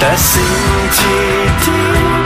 ให้เธ